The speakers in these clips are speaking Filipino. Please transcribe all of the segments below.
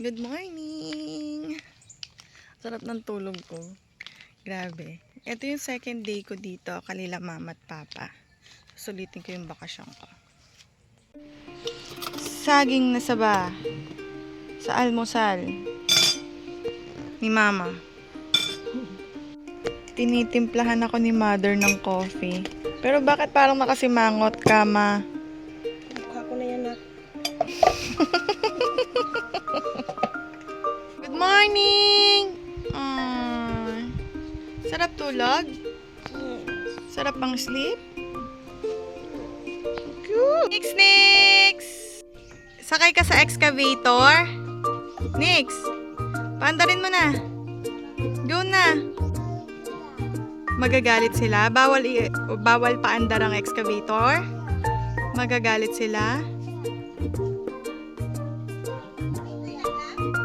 Good morning! Sarap ng tulog ko. Grabe. Ito yung second day ko dito, kalila mama at papa. Sulitin ko yung bakasyon ko. Saging na saba sa almusal ni mama. Tinitimplahan ako ni mother ng coffee. Pero bakit parang nakasimangot ka, ma? Morning! Ah, sarap tulog? Sarap pang sleep? Cute! Nix, Nix! Sakay ka sa excavator? Nix! Paandarin mo na. Go na. Magagalit sila? Bawal, i- bawal paandar ang excavator? Magagalit sila?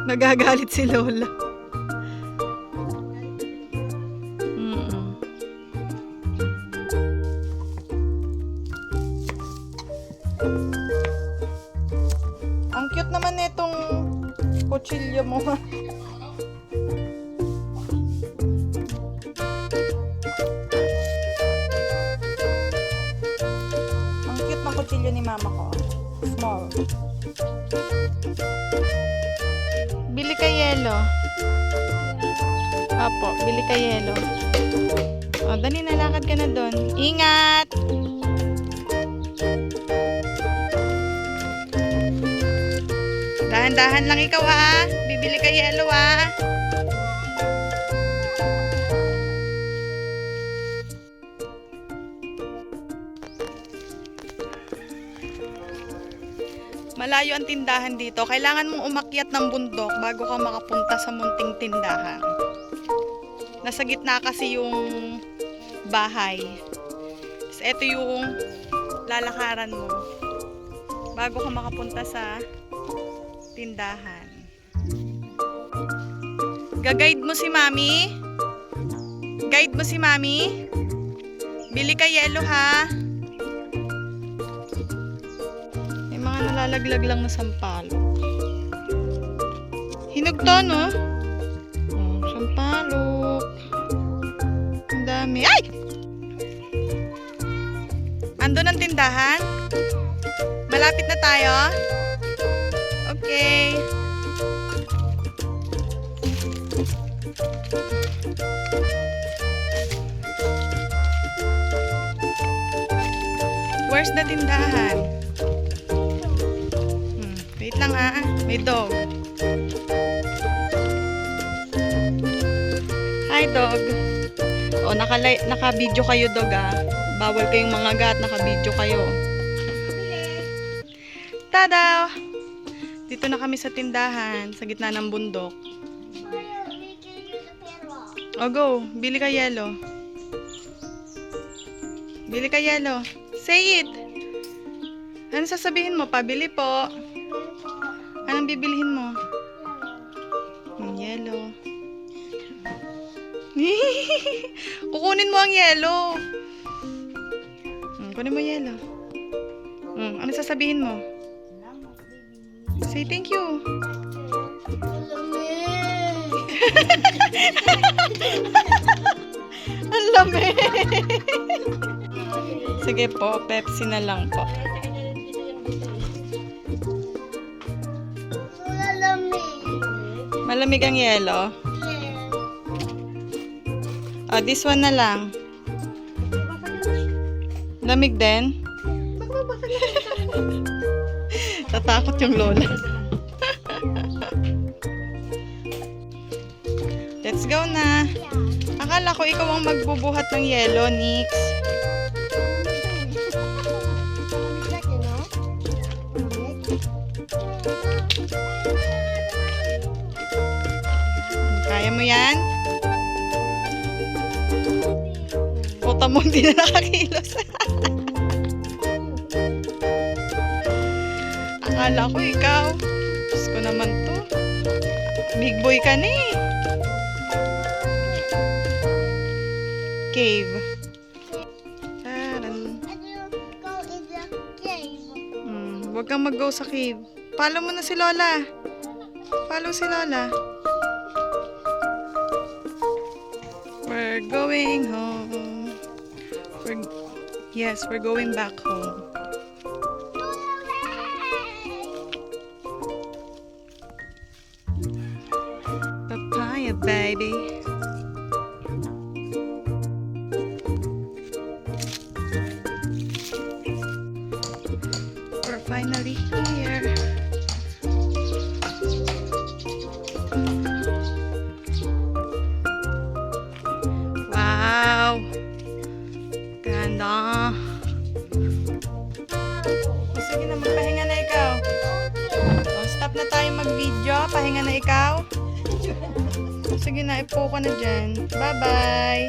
Nagagalit si Lola. Mm-mm. Ang cute naman nitong kutsilyo mo. Ang cute ng kutsilyo ni mama ko. Small. Bili ka yelo. Apo, bili ka yelo. O, dali na, lakad ka na doon. Ingat! Dahan-dahan lang ikaw ha. Bibili ka yelo ha. Malayo ang tindahan dito. Kailangan mong umakyat ng bundok bago ka makapunta sa munting tindahan. Nasa gitna kasi yung bahay. Tapos ito yung lalakaran mo bago ka makapunta sa tindahan. Gagayad mo si mami. Guide mo si mami. Bili ka yelo ha. Nalalaglag lang na sampalo. Hinog to, no? Oh, sampalok. Ang dami. Ay! Ando ng tindahan? Malapit na tayo? Okay. Where's the tindahan? Wait lang ha. May dog. Hi dog. O, naka, naka-video kayo dog ah. Bawal kayong mga gat, naka-video kayo. Tada! Dito na kami sa tindahan, sa gitna ng bundok. O go, bili ka yelo. Bili ka yelo. Say it! Ano sasabihin mo? Pabili po. Anong bibilihin mo? Yung yelo. Kukunin mo ang yelo. Hmm, kunin mo yelo. Hmm, ano sasabihin mo? Say thank you. Ang lamig. Sige po, Pepsi na lang po. Malamig ang yelo. Oh, this one na lang. Lamig din. Tatakot yung lola. Let's go na. Akala ko ikaw ang magbubuhat ng yelo, Nix. Yan? Puta mo, hindi na nakakilos. Akala ko ikaw. Diyos ko naman to. Big boy ka eh. Cave. Taran. Hmm, huwag kang mag-go sa cave. Follow mo na si Lola. Follow si Lola. We're going home. We're, yes, we're going back home. Papaya, baby. Mag-video. Pahinga na ikaw. Sige na, ipo ka na dyan. Bye-bye.